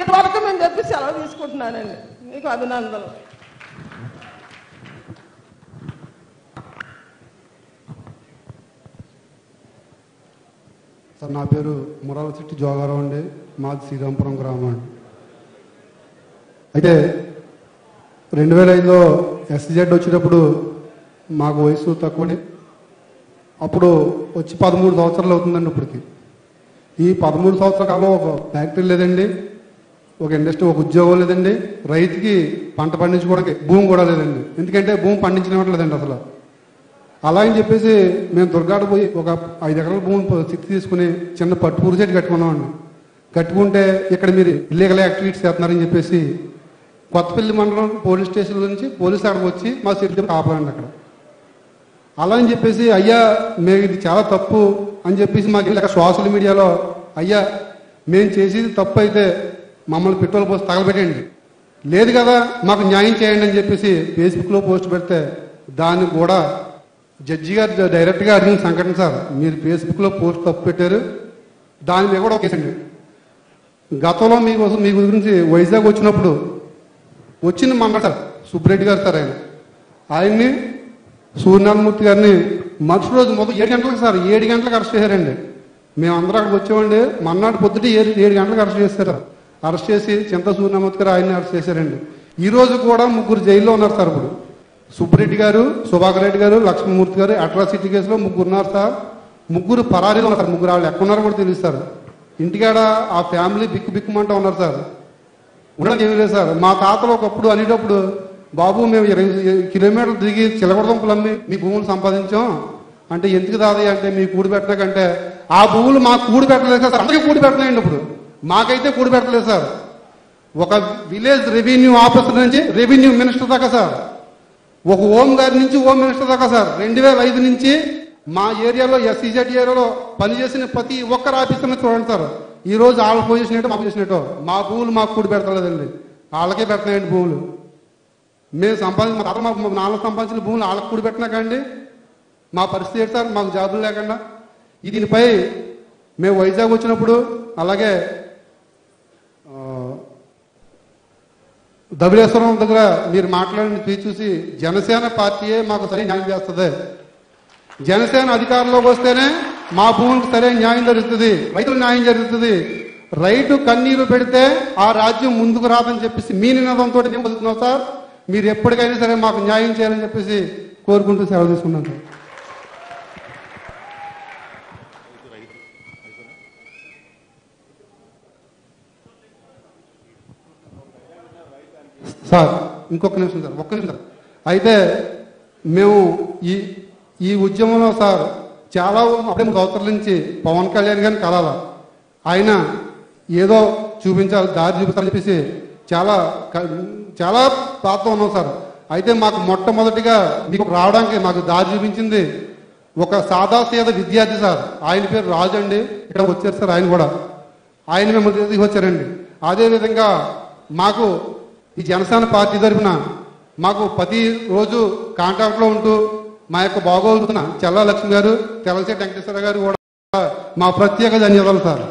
ఇంతవరకు మేము చెప్పి సెలవు తీసుకుంటున్నానండి. మీకు అభినందనలు. సార్ నా పేరు మురాలశెట్టి జోగారావు అండి. మాది శ్రీరాంపురం గ్రామం అండి. అయితే రెండు వేల ఐదులో ఎస్జెడ్ వచ్చేటప్పుడు మాకు వయసు తక్కువనే. అప్పుడు వచ్చి పదమూడు సంవత్సరాలు అవుతుందండి ఇప్పటికి. ఈ పదమూడు సంవత్సరాల కాలం ఒక ఫ్యాక్టరీ లేదండి. ఒక ఇండస్ట్రీ ఒక ఉద్యోగం లేదండి. రైతుకి పంట పండించుకోవడానికి భూమి కూడా లేదండి. ఎందుకంటే భూమి పండించనివ్వట్లేదండి అసలు. అలా అని చెప్పేసి మేము దుర్గాడ పోయి ఒక ఐదు ఎకరాల భూమి సిక్స్ తీసుకుని చిన్న పట్టుపూరు చెట్టు కట్టుకున్నామండి. కట్టుకుంటే ఇక్కడ మీరు ఇల్లీగల్ యాక్టివిటీస్ చేస్తున్నారని చెప్పేసి కొత్తపల్లి మండలం పోలీస్ స్టేషన్ నుంచి పోలీస్ అక్కడికి వచ్చి మా చెట్టు కాపాడండి అక్కడ. అలా అని చెప్పేసి అయ్యా మేము ఇది చాలా తప్పు అని చెప్పేసి మాకు ఇలా సోషల్ మీడియాలో అయ్యా మేము చేసేది తప్పు అయితే మమ్మల్ని పెట్రోల్ పోసి తగలబెట్టండి. లేదు కదా మాకు న్యాయం చేయండి అని చెప్పేసి ఫేస్బుక్లో పోస్ట్ పెడితే దాన్ని కూడా జడ్జి గారు డైరెక్ట్గా అడిగిన సంఘటన సార్ మీరు ఫేస్బుక్లో పోస్ట్ తప్పు పెట్టారు దాని మీద కూడా ఒకేసండి గతంలో మీకోసం మీ గురించి వైజాగ్ వచ్చినప్పుడు వచ్చింది మన సార్ సుబ్బరెడ్డి గారు సార్ ఆయన. ఆయన్ని సూర్యనారాయణమూర్తి గారిని మరుసటి రోజు మొదటి ఏడు గంటలకు సార్ ఏడు గంటలకు అరెస్ట్ చేశారండి. మేము అందరం అక్కడికి వచ్చామండి. మన్నాడు పొద్దుట ఏడు ఏడు గంటలకు అరెస్ట్ చేశారు. అరెస్ట్ చేసి చింత సూర్యనారాయణమూర్తి ఆయన్ని అరెస్ట్ చేశారండి. ఈ రోజు కూడా ముగ్గురు జైల్లో ఉన్నారు సార్ ఇప్పుడు. సుబ్బిరెడ్డి గారు సుభాకర్ రెడ్డి గారు లక్ష్మీమూర్తి గారు అట్రాసిటీ కేసులో ముగ్గురు ఉన్నారు సార్. ముగ్గురు పరారీలో ఉన్నారు సార్. ముగ్గురు వాళ్ళు ఎక్కడున్నారో కూడా తెలియదు సార్. ఇంటికాడ ఆ ఫ్యామిలీ బిక్కు బిక్కుమంటా ఉన్నారు సార్. ఉండడానికి ఏమీ లేదు సార్. మా తాతలు ఒకప్పుడు అనేటప్పుడు బాబు మేము ఇరవై కిలోమీటర్లు తిరిగి చిలకడదుంపలు అమ్మి మీ భూములు సంపాదించాం. అంటే ఎందుకు దాది అంటే మీ కూడి పెట్టడాకంటే ఆ భూములు మాకు కూడి పెట్టలేదు సార్. అందరికీ కూడి పెట్టలేండి ఇప్పుడు. మాకైతే కూడి పెట్టలేదు సార్. ఒక విలేజ్ రెవెన్యూ ఆఫీసర్ నుంచి రెవెన్యూ మినిస్టర్ దాకా సార్. ఒక హోమ్ గారి నుంచి హోమ్ మినిస్టర్ దాకా సార్. రెండు వేల ఐదు నుంచి మా ఏరియాలో ఎస్సీజెడ్ ఏరియాలో పనిచేసిన ప్రతి ఒక్కరు ఆఫీసర్ని చూడండి సార్. ఈ రోజు వాళ్ళ పొజిషన్ ఏంటో మా పొజిషన్ ఏంటో. మా భూములు మాకు కూడి పెడతలేదండి. వాళ్ళకే పెడతాయండి భూములు. మేము సంపాదించి మా తాత మా నాన్న సంపాదించిన భూములు వాళ్ళకి కూడి పెట్టినా కండి. మా పరిస్థితి ఏంటి సార్? మాకు జాబులు లేకుండా. దీనిపై మేము వైజాగ్ వచ్చినప్పుడు అలాగే ధవళేశ్వరం దగ్గర మీరు మాట్లాడిన స్పీచ్ చూసి జనసేన పార్టీయే మాకు సరైన న్యాయం చేస్తుంది. జనసేన అధికారంలోకి వస్తేనే మా భూములకు సరైన న్యాయం జరుగుతుంది రైతులు న్యాయం జరుగుతుంది. రైతు కన్నీరు పెడితే ఆ రాజ్యం ముందుకు రాదని చెప్పేసి మీ నినాదంతో మేము బతుకుతున్నాం సార్. మీరు ఎప్పటికైనా సరే మాకు న్యాయం చేయాలని చెప్పేసి కోరుకుంటూ సెలవు తీసుకున్నాం సార్. సార్ ఇంకొక నిమిషం సార్ ఒక్క నిమిషం అయితే మేము ఈ ఈ ఉద్యమంలో సార్ చాలా అప్పుడే మూడు నుంచి పవన్ కళ్యాణ్ గారిని కలాల. ఆయన ఏదో చూపించాలి దారి చూపించాలని చెప్పేసి చాలా చాలా పాత్ర ఉన్నాం సార్. అయితే మాకు మొట్టమొదటిగా మీకు రావడానికి మాకు దారి చూపించింది ఒక సాదా సీద విద్యార్థి సార్. ఆయన పేరు రాజు అండి. ఇక్కడ వచ్చారు సార్ ఆయన కూడా. ఆయన మిమ్మల్ని తీసుకొచ్చారండి. అదేవిధంగా మాకు ఈ జనసేన పార్టీ తరఫున మాకు ప్రతి రోజు కాంటాక్ట్లో ఉంటూ మా యొక్క బాగోగుతున్న చల్లా లక్ష్మి గారు తెల్లశెట్టి వెంకటేశ్వర గారు కూడా మా ప్రత్యేక ధన్యవాదాలు సార్.